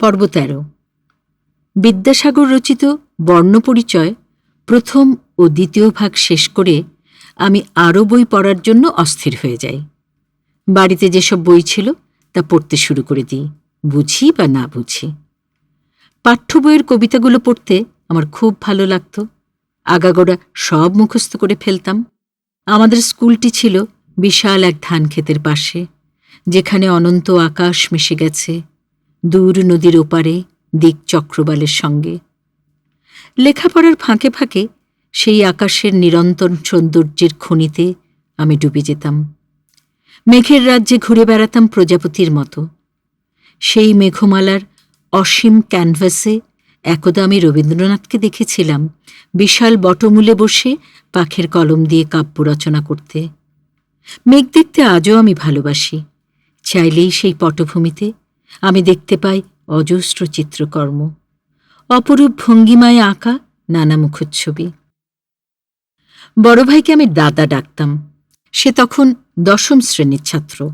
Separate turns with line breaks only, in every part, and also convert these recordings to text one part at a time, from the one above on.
পর্ব তেরো। বিদ্যাসাগর রচিত বর্ণপরিচয় প্রথম ও দ্বিতীয় ভাগ শেষ করে আমি আরও বই পড়ার জন্য অস্থির হয়ে যাই। বাড়িতে যেসব বই ছিল তা পড়তে শুরু করে দিই, বুঝি বা না বুঝি। পাঠ্য বইয়ের কবিতাগুলো পড়তে আমার খুব ভালো লাগত। আগাগোড়া সব মুখস্থ করে ফেলতাম। আমাদের স্কুলটি ছিল বিশাল এক ধান ক্ষেতের পাশে, যেখানে অনন্ত আকাশ মিশে গেছে। দূর নদীর ওপারে দিক চক্রবালের সঙ্গে। লেখাপড়ার ফাঁকে ফাঁকে সেই আকাশের নিরন্তর সৌন্দর্যের খনিতে আমি ডুবে যেতাম। মেঘের রাজ্যে ঘুরে বেড়াতাম প্রজাপতির মতো। সেই মেঘমালার অসীম ক্যানভাসে একদা আমি রবীন্দ্রনাথকে দেখেছিলাম বিশাল বটমূলে বসে পাখের কলম দিয়ে কাব্য রচনা করতে। মেঘ দেখতে আজও আমি ভালোবাসি। চাইলেই সেই পটভূমিতে আমি দেখতে পাই অজস্র চিত্রকর্ম। অপরূপ ভঙ্গিমায় আঁকা নানা মুখচ্ছবি। বড় ভাইকে আমি দাদা ডাকতাম। সে তখন দশম শ্রেণির ছাত্র।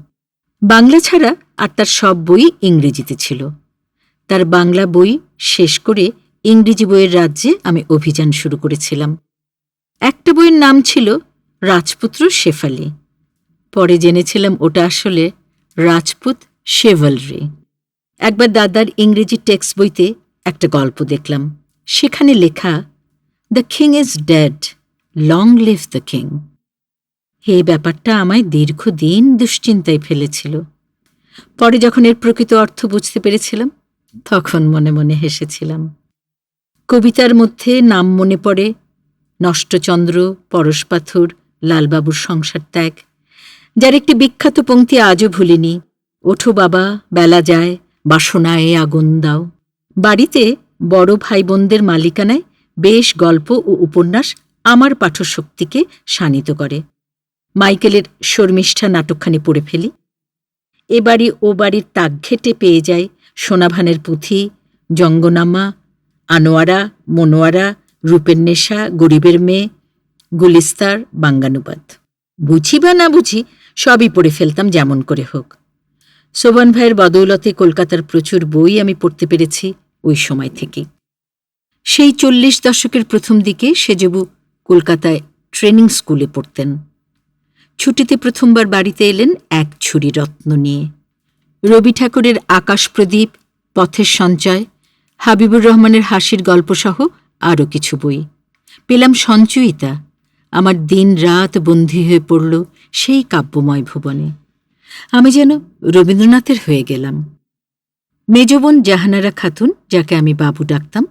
বাংলা ছাড়া আর তার সব বই ইংরেজিতে ছিল। তার বাংলা বই শেষ করে ইংরেজি বইয়ের রাজ্যে আমি অভিযান শুরু করেছিলাম। একটা বইয়ের নাম ছিল রাজপুত্র শেফালি। পরে জেনেছিলাম ওটা আসলে রাজপুত শেভলরি। একবার দাদার ইংরেজি টেক্সট বইতে একটা গল্প দেখলাম। সেখানে লেখা the king is dead long live the king এই ব্যাপারটা আমায় দীর্ঘদিন দুশ্চিন্তায় ফেলেছিল। পরে যখন এর প্রকৃত অর্থ বুঝতে পেরেছিলাম, তখন মনে মনে হেসেছিলাম। কবিতার মধ্যে নাম মনে পড়ে, নষ্টচন্দ্র পরশপাথর লালবাবুর সংসার ত্যাগ। যার একটি বিখ্যাত পংক্তি আজও ভুলিনি, ওঠো বাবা, বেলা যায় বাসনায় আগুন দাও। বাড়িতে বড় ভাই বোনদের মালিকানায় বেশ গল্প ও উপন্যাস আমার পাঠশক্তিকে শানিত করে। মাইকেলের শর্মিষ্ঠা নাটকখানি পড়ে ফেলি। এ বাড়ি ও বাড়ির তাক ঘেটে পেয়ে যায় সোনাভানের পুঁথি, জঙ্গনামা, আনোয়ারা, মনোয়ারা, রূপের নেশা, গরিবের মেয়ে, গুলিস্তার, বাঙ্গানুবাদ। বুঝি বা না বুঝি সবই পড়ে ফেলতাম যেমন করে হোক। শোভন ভাইয়ের বদৌলতে কলকাতার প্রচুর বই আমি পড়তে পেরেছি ওই সময় থেকে। সেই চল্লিশ দশকের প্রথম দিকে সেজবু কলকাতায় ট্রেনিং স্কুলে পড়তেন। ছুটিতে প্রথমবার বাড়িতে এলেন এক ছুরি রত্ন নিয়ে। রবি ঠাকুরের আকাশ প্রদীপ, পথের সঞ্চয়, হাবিবুর রহমানের হাসির গল্পসহ আরও কিছু বই। পেলাম সঞ্চয়িতা। আমার দিন রাত বন্দী হয়ে পড়ল সেই কাব্যময় ভুবনে। আমি যেন রবীন্দ্রনাথের হয়ে গেলাম। মেজবোন জাহানারা খাতুন, যাকে আমি বাবু ডাকতাম,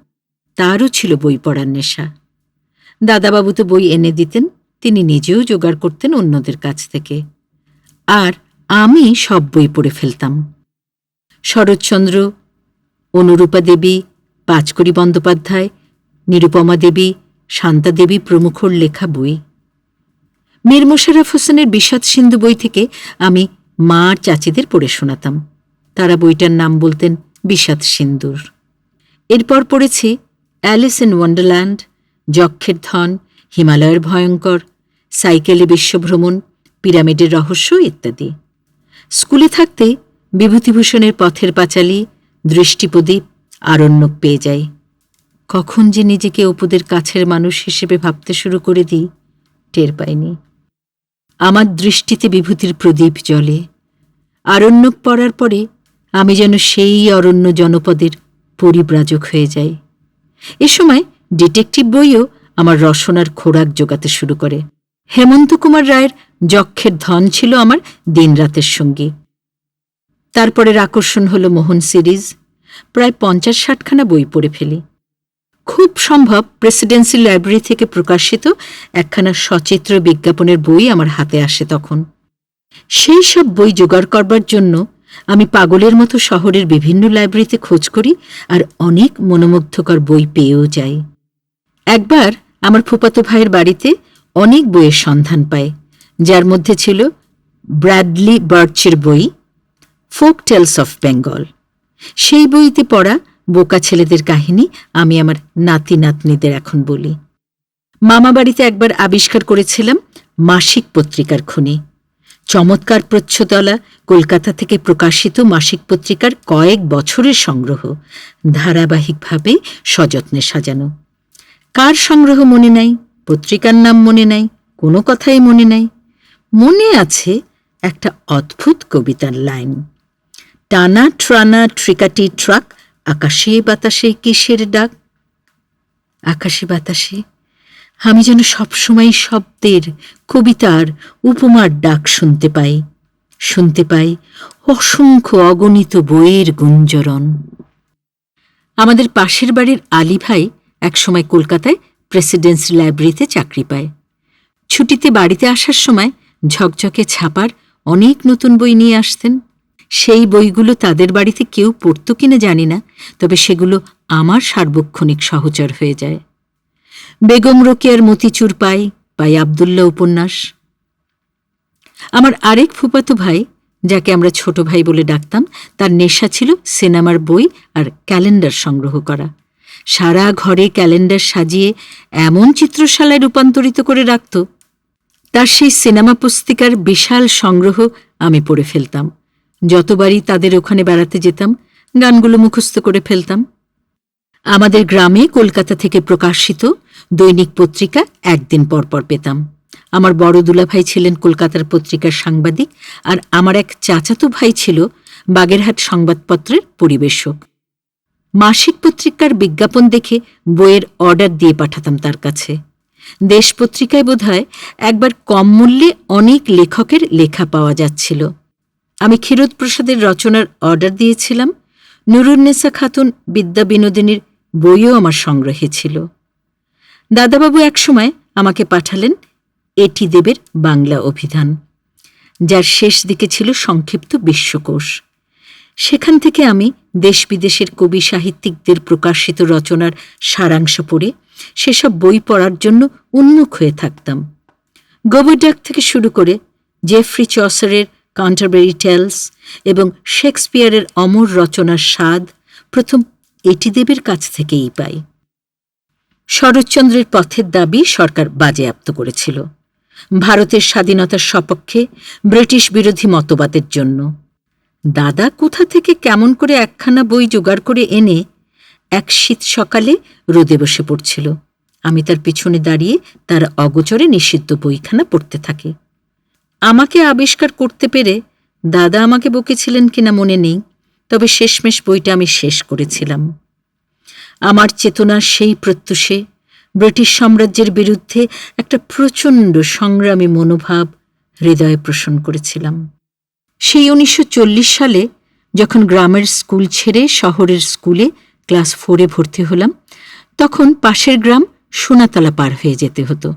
তারও ছিল বই পড়ার নেশা। দাদাবাবু তো বই এনে দিতেন, তিনি নিজেও জোগাড় করতেন অন্যদের কাছ থেকে। আর আমি সব বই পড়ে ফেলতাম। শরৎচন্দ্র, অনুরূপা দেবী, পাঁচকড়ি বন্দ্যোপাধ্যায়, নিরুপমা দেবী, শান্তা দেবী প্রমুখর লেখা বই। মীর মোশাররফ হোসেনের বিষাদ সিন্ধু বই থেকে আমি মা আর চাচিদের পড়ে শোনাতাম। তারা বইটার নাম বলতেন বিষাদ সিন্দুর। এরপর পড়েছি অ্যালিস ইন ওয়ান্ডারল্যান্ড, যক্ষের ধন, হিমালয়ের ভয়ঙ্কর, সাইকেলে বিশ্বভ্রমণ, পিরামিডের রহস্য ইত্যাদি। স্কুলে থাকতে বিভূতিভূষণের পথের পাঁচালী দৃষ্টিপ্রদীপ আরণ্যক পেয়ে যাই। কখন যে নিজেকে অপুদের কাছের মানুষ হিসেবে ভাবতে শুরু করে দিই, টের পাইনি। আমার দৃষ্টিতে বিভূতির প্রদীপ জ্বলে। আরণ্যক পড়ার পরে আমি যেন সেই অরণ্য জনপদের পরিব্রাজক হয়ে যাই। এ সময় ডিটেকটিভ বইও আমার রসনার খোরাক জোগাতে শুরু করে। হেমন্ত কুমার রায়ের যক্ষের ধন ছিল আমার দিনরাতের সঙ্গী। তারপরের আকর্ষণ হল মোহন সিরিজ। প্রায় পঞ্চাশ ষাটখানা বই পড়ে ফেলি। খুব সম্ভব প্রেসিডেন্সি লাইব্রেরি থেকে প্রকাশিত একখানা সচিত্র বিজ্ঞাপনের বই আমার হাতে আসে তখন। সেই সব বই জোগাড় করবার জন্য আমি পাগলের মতো শহরের বিভিন্ন লাইব্রেরিতে খোঁজ করি আর অনেক মনোমুগ্ধকর বই পেয়েও যাই। একবার আমার ফুপাতো ভাইয়ের বাড়িতে অনেক বইয়ের সন্ধান পায়, যার মধ্যে ছিল ব্র্যাডলি বার্চের বই, ফোক টেলস অফ বেঙ্গল। সেই বইতে পড়া বোকা ছেলেদের কাহিনী আমি আমার নাতি নাতনিদের এখন বলি। মামা বাড়িতে একবার আবিষ্কার করেছিলাম মাসিক পত্রিকার খুনি। চমৎকার প্রচ্ছতলা কলকাতা থেকে প্রকাশিত মাসিক পত্রিকার কয়েক বছরের সংগ্রহ, ধারাবাহিকভাবে সযত্নে সাজানো। কার সংগ্রহ মনে নাই? পত্রিকার নাম মনে নাই? কোনো কথাই মনে নাই? মনে আছে একটা অদ্ভুত কবিতার লাইন। টানা ট্রানা ট্রিকাটি ট্রাক আকাশে বাতাসে কিসের ডাক? আকাশে বাতাসে আমি যেন সবসময় শব্দের, কবিতার, উপমার ডাক শুনতে পাই। শুনতে পাই অসংখ্য অগণিত বইয়ের গুঞ্জরণ। আমাদের পাশের বাড়ির আলী ভাই একসময় কলকাতায় প্রেসিডেন্সি লাইব্রেরিতে চাকরি পায়। ছুটিতে বাড়িতে আসার সময় ঝকঝকে ছাপার অনেক নতুন বই নিয়ে আসতেন। সেই বইগুলো তাদের বাড়িতে কেউ পড়ত কিনা জানি না, তবে সেগুলো আমার সার্বক্ষণিক সহচর হয়ে যায়। বেগম রোকেয়ার মতিচুর পাই পাই আবদুল্লাহ উপন্যাস। আমার আরেক ফুপাতো ভাই, যাকে আমরা ছোট ভাই বলে ডাকতাম, তার নেশা ছিল সিনেমার বই আর ক্যালেন্ডার সংগ্রহ করা। সারা ঘরে ক্যালেন্ডার সাজিয়ে এমন চিত্রশালায় রূপান্তরিত করে রাখত। তার সেই সিনেমা পুস্তিকার বিশাল সংগ্রহ আমি পড়ে ফেলতাম। যতবারই তাদের ওখানে বেড়াতে যেতাম, গানগুলো মুখস্থ করে ফেলতাম। আমাদের গ্রামে কলকাতা থেকে প্রকাশিত দৈনিক পত্রিকা একদিন পর পর পেতাম। আমার বড় দুলাভাই ছিলেন কলকাতার পত্রিকার সাংবাদিক আর আমার এক চাচাতো ভাই ছিল বাগেরহাট সংবাদপত্রের পরিবেশক। মাসিক পত্রিকার বিজ্ঞাপন দেখে বইয়ের অর্ডার দিয়ে পাঠাতাম তার কাছে। দেশ পত্রিকায় বোধহয় একবার কম মূল্যে অনেক লেখকের লেখা পাওয়া যাচ্ছিল। আমি ক্ষীরোদ প্রসাদের রচনার অর্ডার দিয়েছিলাম। নুরুন্নেসা খাতুন বিদ্যা বিনোদিনীর বইও আমার সংগ্রহে ছিল। দাদাবাবু একসময় আমাকে পাঠালেন এটি দেবের বাংলা অভিধান, যার শেষ দিকে ছিল সংক্ষিপ্ত বিশ্বকোষ। সেখান থেকে আমি দেশ বিদেশের কবি সাহিত্যিকদের প্রকাশিত রচনার সারাংশ পড়ে সেসব বই পড়ার জন্য উন্মুখ হয়ে থাকতাম। গোবরডাক থেকে শুরু করে জেফ্রি চসারের কান্টারবেরি টেলস এবং শেক্সপিয়ারের অমর রচনার স্বাদ প্রথম এটিদেবের কাছ থেকেই পাই। শরৎচন্দ্রের পথের দাবি সরকার বাজেয়াপ্ত করেছিল। ভারতের স্বাধীনতার সপক্ষে ব্রিটিশ বিরোধী মতবাদের জন্য। দাদা কোথা থেকে কেমন করে একখানা বই জোগাড় করে এনে এক শীত সকালে রোদে বসে পড়ছিল। আমি তার পিছনে দাঁড়িয়ে তার অগোচরে নিষিদ্ধ বইখানা পড়তে থাকি। আমাকে আবিষ্কার করতে পেরে দাদা আমাকে বকেছিলেন কিনা মনে নেই, তবে শেষমেশ বইটা আমি শেষ করেছিলাম। আমার চেতনার সেই প্রত্যুষে ব্রিটিশ সাম্রাজ্যের বিরুদ্ধে একটা প্রচণ্ড সংগ্রামী মনোভাব হৃদয়ে পোষণ করেছিলাম। সেই উনিশশো চল্লিশ সালে যখন গ্রামের স্কুল ছেড়ে শহরের স্কুলে ক্লাস ফোরে ভর্তি হলাম, তখন পাশের গ্রাম সোনাতলা পার হয়ে যেতে হতো।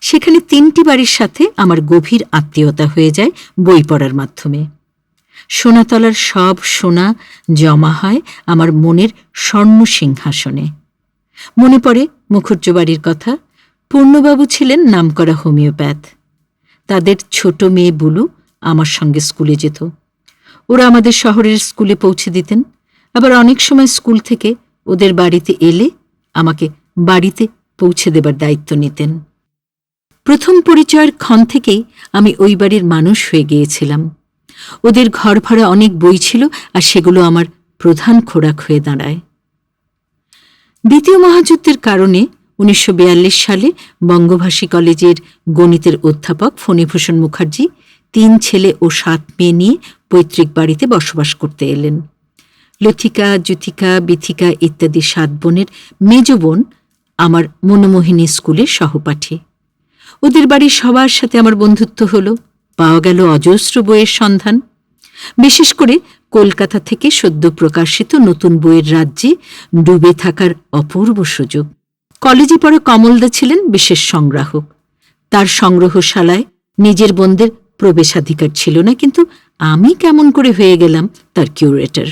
সেখানে তিনটি বাড়ির সাথে আমার গভীর আত্মীয়তা হয়ে যায় বই পড়ার মাধ্যমে। সোনাতলার সব সোনা জমা হয় আমার মনের স্বর্ণ সিংহাসনে। মনে পড়ে মুখুজ্জ বাড়ির কথা, পূর্ণবাবু ছিলেন নামকরা হোমিওপ্যাথ। তাদের ছোট মেয়ে বুলু আমার সঙ্গে স্কুলে যেত। ওরা আমাদের শহরের স্কুলে পৌঁছে দিতেন। আবার অনেক সময় স্কুল থেকে ওদের বাড়িতে এলে আমাকে বাড়িতে পৌঁছে দেবার দায়িত্ব নিতেন। প্রথম পরিচয়ের ক্ষণ থেকেই আমি ওই বাড়ির মানুষ হয়ে গিয়েছিলাম। ওদের ঘর ভাড়া অনেক বই ছিল আর সেগুলো আমার প্রধান খোরাক হয়ে দাঁড়ায়। দ্বিতীয় মহাযুদ্ধের কারণে উনিশশো বিয়াল্লিশ সালে বঙ্গভাষী কলেজের গণিতের অধ্যাপক ফণীভূষণ মুখার্জি তিন ছেলে ও সাত মেয়ে নিয়ে পৈতৃক বাড়িতে বসবাস করতে এলেন। লথিকা জ্যোতিকা বিথিকা ইত্যাদি সাত বোনের মেজ বোন আমার মনোমোহিনী স্কুলের সহপাঠী। ওদের বাড়ির সবার সাথে আমার বন্ধুত্ব হলো। পাওয়া গেল অজস্র বইয়ের সন্ধান। বিশেষ করে কলকাতা থেকে সদ্য প্রকাশিত নতুন বইয়ের রাজ্যে ডুবে থাকার অপূর্ব সুযোগ। কলেজে পড়া কমলদা ছিলেন বিশেষ সংগ্রাহক। তার সংগ্রহশালায় নিজের বোনদের প্রবেশাধিকার ছিল না, কিন্তু আমি কেমন করে হয়ে গেলাম তার কিউরেটর।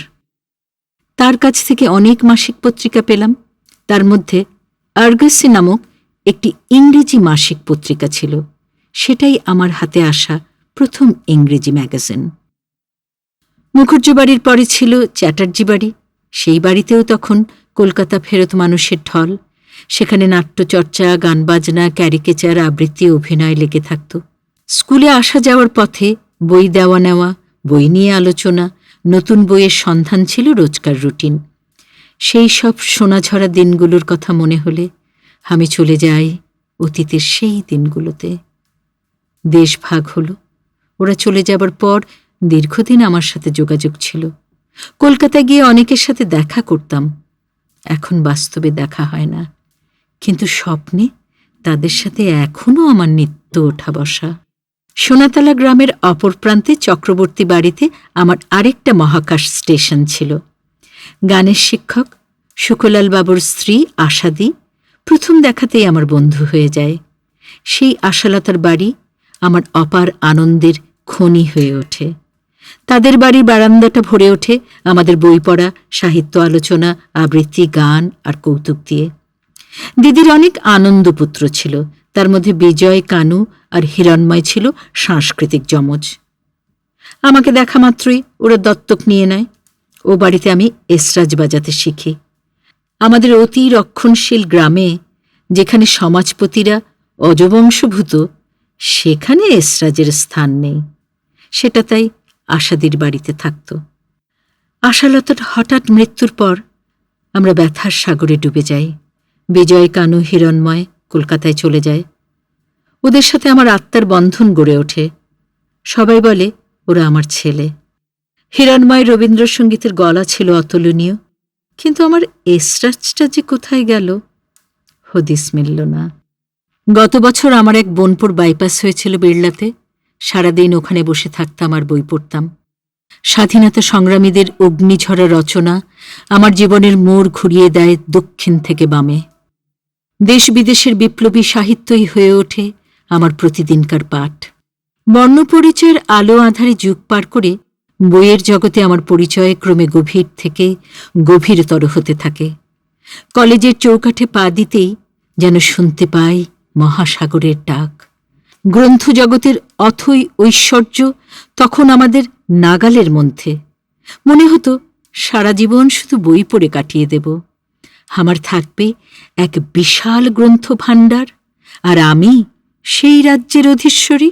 তার কাছ থেকে অনেক মাসিক পত্রিকা পেলাম। তার মধ্যে আর্গাসি নামক একটি ইংরেজি মাসিক পত্রিকা ছিল। সেটাই আমার হাতে আসা প্রথম ইংরেজি ম্যাগাজিন। মুখুজ্জ বাড়ির পরে ছিল চ্যাটার্জি বাড়ি। সেই বাড়িতেও তখন কলকাতা ফেরত মানুষের ঢল। সেখানে নাট্যচর্চা গান বাজনা ক্যারিকেচার, আবৃত্তি, অভিনয় লেগে থাকত। স্কুলে আসা যাওয়ার পথে বই দেওয়া নেওয়া, বই নিয়ে আলোচনা, নতুন বইয়ের সন্ধান ছিল রোজকার রুটিন। সেই সব সোনাঝরা দিনগুলোর কথা মনে হলে আমি চলে যাই অতীতের সেই দিনগুলোতে। দেশ ভাগ হলো। ওরা চলে যাবার পর দীর্ঘদিন আমার সাথে যোগাযোগ ছিল। কলকাতায় গিয়ে অনেকের সাথে দেখা করতাম। এখন বাস্তবে দেখা হয় না। কিন্তু স্বপ্নে তাদের সাথে এখনও আমার নিত্য ওঠা বসা। সোনাতলা গ্রামের অপর প্রান্তে চক্রবর্তী বাড়িতে আমার আরেকটা মহাকাশ স্টেশন ছিল। গানের শিক্ষক, সুকলাল বাবুর স্ত্রী, আশাদি প্রথম দেখাতেই আমার বন্ধু হয়ে যায়। সেই আশালতার বাড়ি আমার অপার আনন্দের খনি হয়ে ওঠে। তাদের বাড়ির বারান্দাটা ভরে ওঠে আমাদের বই পড়া, সাহিত্য আলোচনা, আবৃত্তি, গান আর কৌতুক দিয়ে। দিদির অনেক আনন্দপুত্র ছিল। তার মধ্যে বিজয়, কানু আর হিরণময় ছিল সাংস্কৃতিক যমজ। আমাকে দেখা মাত্রই ওরা দত্তক নিয়ে নেয়। ও বাড়িতে আমি এসরাজ বাজাতে শিখি। আমাদের অতি রক্ষণশীল গ্রামে, যেখানে সমাজপতিরা অজবংশভূত, সেখানে এসরাজের স্থান নেই। সেটা তাই আশাদির বাড়িতে থাকত। আশালতার হঠাৎ মৃত্যুর পর আমরা ব্যথার সাগরে ডুবে যাই। বিজয় কানু হিরণময় কলকাতায় চলে যায়। ওদের সাথে আমার আত্মার বন্ধন গড়ে ওঠে। সবাই বলে, ওরা আমার ছেলে। হিরণময় রবীন্দ্রসঙ্গীতের গলা ছিল অতুলনীয়। কিন্তু আমার এসরাজটা যে কোথায় গেল, হদিস মিলল না। গত বছর আমার এক বোনপুর বাইপাস হয়েছিল বিড়লাতে। সারাদিন ওখানে বসে থাকতাম আর বই পড়তাম। স্বাধীনতা সংগ্রামীদের অগ্নিঝরা রচনা আমার জীবনের মোড় ঘুরিয়ে দেয় দক্ষিণ থেকে বামে। দেশ বিদেশের বিপ্লবী সাহিত্যই হয়ে ওঠে আমার প্রতিদিনকার পাঠ। বর্ণপরিচয়ের আলো আধারে যুগ পার করে বইয়ের জগতে আমার পরিচয় ক্রমে গভীর থেকে গভীরতর হতে থাকে। কলেজের চৌকাঠে পা দিতেই যেন শুনতে পাই মহাসাগরের ডাক। গ্রন্থ জগতের অথই ঐশ্বর্য তখন আমাদের নাগালের মধ্যে। মনে হতো সারা জীবন শুধু বই পড়ে কাটিয়ে দেব। আমার থাকবে এক বিশাল গ্রন্থ ভাণ্ডার আর আমি সেই রাজ্যের অধীশ্বরী।